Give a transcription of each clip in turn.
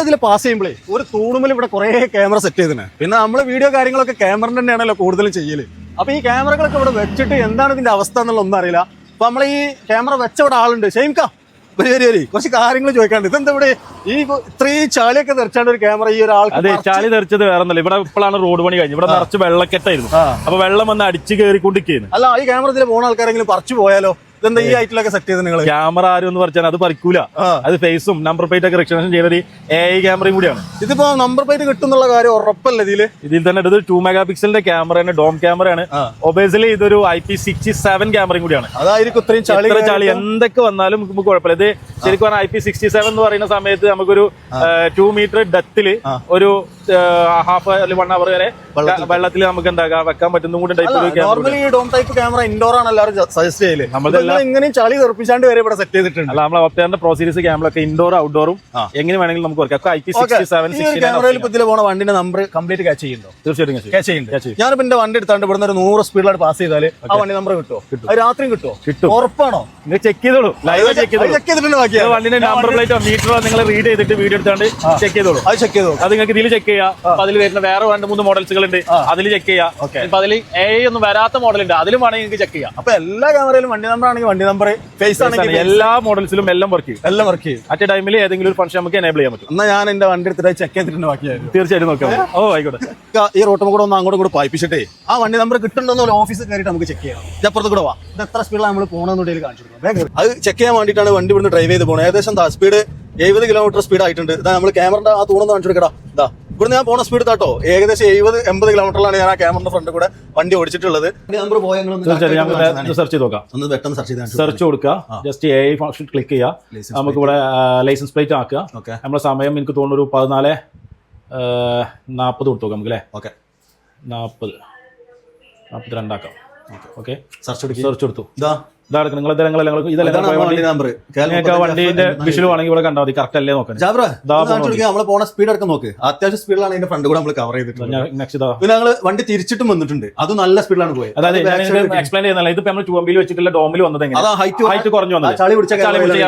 നമ്മൾ ഇതിൽ പാസ് ചെയ്യുമ്പോഴേ ഒരു തൂണുമൽ ഇവിടെ കുറേ ക്യാമറ സെറ്റ് ചെയ്തിന്. പിന്നെ നമ്മൾ വീഡിയോ കാര്യങ്ങളൊക്കെ ക്യാമറ തന്നെയാണല്ലോ കൂടുതലും ചെയ്യൽ. അപ്പൊ ഈ ക്യാമറകളൊക്കെ ഇവിടെ വെച്ചിട്ട് എന്താണ് ഇതിന്റെ അവസ്ഥ എന്നുള്ള ഒന്നും അറിയില്ല. അപ്പൊ നമ്മൾ ഈ ക്യാമറ വെച്ച ഇവിടെ ആളുണ്ട്. ഷെയ്മിക്ക വരി വരി വരി. കുറച്ച് കാര്യങ്ങൾ ചോദിക്കാണ്ട് ഇതെന്താ ഇവിടെ? ഈ ഇത്രയും ചാളിയൊക്കെ തെറിച്ചാണ്ട് ഒരു ക്യാമറ ഈ ഒരാൾ അതെ ചാലി തെറിച്ചത് വേറെ ഒന്നല്ല ഇവിടെ ഇപ്പോഴാണ് റോഡ് പണി കഴിഞ്ഞത്. ഇവിടെ നിറച്ച് വെള്ളക്കെട്ടായിരുന്നു. അപ്പൊ വെള്ളം വന്ന് അടിച്ച് കയറിക്കൊണ്ടിരിക്കുന്നു അല്ല ഈ ക്യാമറ ഇതിൽ പോകുന്ന ആൾക്കാരെങ്കിലും പറിച്ചു പോയാലോ? ഇതെന്താ ഈ ഐറ്റിലൊക്കെ സെറ്റ് ചെയ്ത് നിങ്ങൾ ക്യാമറ ആരും എന്ന് പറഞ്ഞാൽ അത് പറിക്കൂല. അത് ഫേസും നമ്പർ പ്ലേറ്റ് ഒക്കെ റിക്ഷൻ ചെയ്ത ഒരു എ ഐ ക്യാമറയും കൂടിയാണ്. ഇതിപ്പോ നമ്പർ പ്ലേറ്റ് കിട്ടുന്നുള്ള കാര്യം ഉറപ്പല്ല ഇതിൽ? ഇതിൽ തന്നെ ഇത് ടു മെഗാ പിക്സലിന്റെ ക്യാമറയാണ് ഡോം ക്യാമറയാണ് ഒബേസിലെ ഇതൊരു ഐ പി സിക്സ്റ്റി സെവൻ ക്യാമറയും കൂടിയാണ്. അതായിരിക്കും ഇത്രയും ചളി ചളി എന്തൊക്കെ വന്നാലും നമുക്ക് കുഴപ്പമില്ല. ഇത് ശരിക്കും പറഞ്ഞാൽ ഐ പി സിക്സ്റ്റി സെവൻ എന്ന് പറയുന്ന സമയത്ത് നമുക്കൊരു ടു മീറ്റർ ഡെത്തിൽ ഒരു ഹാഫ് അല്ലെങ്കിൽ വൺ അവർ വരെ വെള്ളത്തിൽ. നമുക്ക് എന്താക്കാം വെക്കാൻ പറ്റുന്ന കൂടി type camera normally dome type camera indoor ആണ് എല്ലാവരും സജസ്റ്റ് ചെയ്യൽ. നമ്മളതെല്ലാം- ഇങ്ങനെ ചളി തെറിപ്പിച്ചാണ്ട് വരെ ഇവിടെ സെറ്റ് ചെയ്തിട്ടുണ്ട്. അല്ല നമ്മളെ ഒപ്റ്റാറിന്റെ പ്രോ സീരീസ് ക്യാമറ ഒക്കെ ഇൻഡോർ ഔട്ട്ഡോറും. എങ്ങനെ വേണമെങ്കിലും നമുക്ക് വർക്കാം ഐ പി. സിക്സ്റ്റി സെവൻ ക്യാമറയിൽ പുതിയ ഇതിൽ പോണ വണ്ടിന്റെ നമ്പർ കംപ്ലീറ്റ് ക്യാച്ച് ചെയ്യുന്നുണ്ടോ? തീർച്ചയായിട്ടും. ക്യാച്ച് ചെയ്യുന്നുണ്ട്. ഞാനിപ്പോ എന്റെ വണ്ടി എടുത്താണ്ട് ഇവിടുന്ന് ഒരു നൂറ് സ്പീഡിലാണ് പാസ് ചെയ്താൽ ആ വണ്ടി നമ്പർ കിട്ടുമോ കിട്ടും. രാത്രി കിട്ടുമോ കിട്ടും. ഉറപ്പാണോ? ചെക്ക് ചെയ്തോളൂ. ലൈവ് ചെക്ക് ചെയ്തോളൂ. ചെക്ക് ചെയ്തിട്ടുണ്ട്? നിങ്ങൾ വണ്ടിന്റെ നമ്പർ പ്ലേറ്റോ മീറ്ററോ നിങ്ങൾ റീഡ് ചെയ്തിട്ട് വീഡിയോ എടുത്താണ്ട് ചെക്ക് ചെയ്തോളൂ. അത് ചെക്ക് ചെയ്തോളൂ. അത് നിങ്ങൾക്ക് ഇതിൽ ചെക്ക് ചെയ്യാം. അപ്പൊ അതിൽ വരുന്ന വേറെ രണ്ട് മൂന്ന് മോഡൽസുകൾ ഉണ്ട് അതിൽ ചെക്ക് ചെയ്യാം. ഇപ്പൊ അതിൽ എ ഒന്നും വരാത്ത മോഡൽ ഉണ്ട്. അതിലും വേണമെങ്കിൽ നിങ്ങൾക്ക് ചെക്ക് ചെയ്യാം. അപ്പൊ എല്ലാ ക്യാമറയിലും വണ്ടി നമ്പർ ആണെങ്കിൽ വണ്ടി നമ്പർ ഫേസ് എല്ലാ മോഡൽസിലും എല്ലാം വർക്ക് ചെയ്യും. എല്ലാം വർക്ക് ചെയ്യും. അറ്റ് ടൈമിൽ ഏതെങ്കിലും ഒരു ഫംഗ്ഷൻ നമുക്ക് എനേബിൾ ചെയ്യാൻ പറ്റും. എന്നാൽ ഞാൻ എന്റെ വണ്ടി എടുത്തിട്ട് ചെക്ക് ചെയ്തിട്ടുണ്ട് ബാക്കിയായിരുന്നു തീർച്ചയായിട്ടും നോക്കാം ഓ ആയിക്കോട്ടെ. ഈ റോട്ടും കൂടെ ഒന്ന് അങ്ങോട്ടും കൂടെ പായിപ്പിച്ചിട്ടേ ആ വണ്ടി നമ്പർ കിട്ടുന്നുണ്ടോ ഓഫീസിൽ കയറിയിട്ട് നമുക്ക് ചെക്ക് ചെയ്യാം. അപ്പുറത്ത് കൂടെ വാ. ഇത് എത്ര സ്പീഡിലാണ് നമ്മൾ പോകണമെന്നുണ്ടെങ്കിൽ കാണിച്ചിട്ടുണ്ട് അത് ചെക്ക് ചെയ്യാൻ വേണ്ടിയിട്ടാണ് വണ്ടി ഇവിടുന്ന് ഡ്രൈവ് ചെയ്ത് പോകുന്നത് ഏകദേശം സ്പീഡ് എഴുപത് കിലോമീറ്റർ സ്പീഡ് ആയിട്ടുണ്ട്. ഇതാ നമ്മൾ ക്യാമറ ആ തൂണെന്ന് കാണിച്ചു കൊടുക്കടാ. ഇതാ ഇവിടുന്ന് ഞാൻ പോണ സ്പീഡ് കേട്ടോ ഏകദേശം എഴുപത് എൺപത് കിലോമീറ്ററിലാണ് ഞാൻ ആ ക്യാമറയുടെ ഫ്രണ്ട് കൂടെ വണ്ടി ഓടിച്ചിട്ടുള്ളത്. നമ്പർ ഞങ്ങൾ സെർച്ച് ചെയ്ത് നോക്കാം. ഒന്ന് പെട്ടെന്ന് സെർച്ച് ചെയ്ത് സെർച്ച് കൊടുക്കുക. Just A I function click ചെയ്യുക. നമുക്ക് ഇവിടെ ലൈസൻസ് പ്ലേറ്റ് ആക്കുക. നമ്മുടെ സമയം എനിക്ക് തോന്നുന്നു ഒരു പതിനാല് നാൽപ്പത് കൊടുത്തു നോക്കാം നമുക്ക് അല്ലേ ഓക്കെ നാൽപ്പത് നാൽപ്പത്തി രണ്ടാക്കാം ഓക്കെ സെർച്ച് സെർച്ച് കൊടുത്തു. ഇതാ. ഇതാണ് നിങ്ങൾ ഇതെല്ലാം ഇതെല്ലാം നമ്പർ നിങ്ങൾക്ക് വണ്ടിന്റെ വിഷൽ ആണെങ്കിൽ ഇവിടെ കണ്ടാൽ മതി. കറക്റ്റ് അല്ലേ നോക്കാം നമ്മളെ പോണ സ്പീഡ് അടക്കം നോക്ക്. അത്യാവശ്യം സ്പീഡിലാണ് ഇതിന്റെ ഫ്രണ്ട് കൂടെ നമ്മൾ കവർ ചെയ്തിട്ടുണ്ട് ഞങ്ങൾ വണ്ടി തിരിച്ചിട്ടും വന്നിട്ടുണ്ട്. അത് നല്ല സ്പീഡിലാണ് പോയത്. അതായത് എക്സ്പ്ലെയിൻ ചെയ്യുന്നില്ല ഇതിപ്പോ നമ്മൾ എംബിയിൽ വെച്ചിട്ടുള്ള ഡോമിൽ വന്നത് ഹൈറ്റ് ഹൈറ്റ് കുറഞ്ഞു വന്നത്. ചളി പിടിച്ച ചളി പിടിച്ച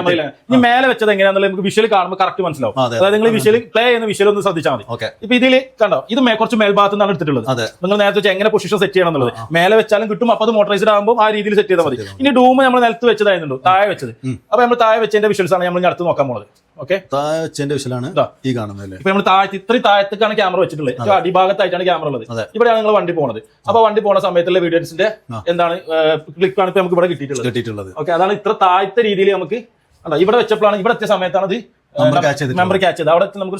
ഇനി മേലെ വെച്ചത് എങ്ങനെയാണെന്നുള്ളത് നമുക്ക് വിഷ്വൽ കാണുമ്പോൾ കറക്റ്റ് മനസ്സിലാവും. അതായത് നിങ്ങൾ വിഷ്വൽ പ്ലേ ചെയ്യുന്ന വിഷ്വൽ ഒന്ന് ശ്രദ്ധിച്ചാൽ മതി. ഇപ്പൊ ഇതിൽ കണ്ടോ? ഇത് കുറച്ച് മേൽഭാഗത്ത് നിന്നാണ് എടുത്തിട്ടുള്ളത്. നിങ്ങൾ നേരത്തെ വെച്ചാൽ എങ്ങനെ പൊസിഷൻ സെറ്റ് ചെയ്യണം എന്നുള്ളത്. മേലെ വെച്ചാലും കിട്ടും. അപ്പൊ അത് മോട്ടറൈസ്ഡ് ആകുമ്പോൾ ആ രീതിയിൽ സെറ്റ് ചെയ്താൽ മതി. ഇനി ഡൂം നമ്മൾ നിലത്ത് വെച്ചതായിരുന്നു താഴെ വെച്ചത്. അപ്പൊ നമ്മൾ താഴെ വെച്ചതിന്റെ വിഷ്വൽസ് ആണ് നമ്മൾ അടുത്ത് നോക്കാൻ പോകുന്നത് ഓക്കെ? താഴെ വിഷലാണ് വിഷ്വലാണ് ഈ കാണുന്നത് ഇപ്പൊ നമ്മൾ താഴത്ത് ഇത്രയും താഴത്തേക്കാണ് ക്യാമറ വെച്ചിട്ടുള്ളത്. അടിഭാഗത്തായിട്ടാണ് ക്യാമറ ഉള്ളത്. ഇവിടെയാണ് നിങ്ങൾ വണ്ടി പോണത്. അപ്പൊ വണ്ടി പോണ സമയത്തുള്ള വീഡിയോസിന്റെ എന്താണ് ക്ലിക്കാണ് ഇപ്പൊ നമുക്ക് ഇവിടെ കിട്ടിയിട്ടുള്ളത്. കിട്ടിയിട്ടുള്ളത്. ഓക്കെ അതാണ് ഇത്ര താഴത്തെ രീതിയിൽ നമുക്ക് ഇവിടെ വെച്ചപ്പോഴാണ് ഇവിടെ എത്തിയ സമയത്താണ് അത് നമ്പർ. മെമ്പർ ക്യാച്ച് ചെയ്തത്. അവിടെ നമുക്ക്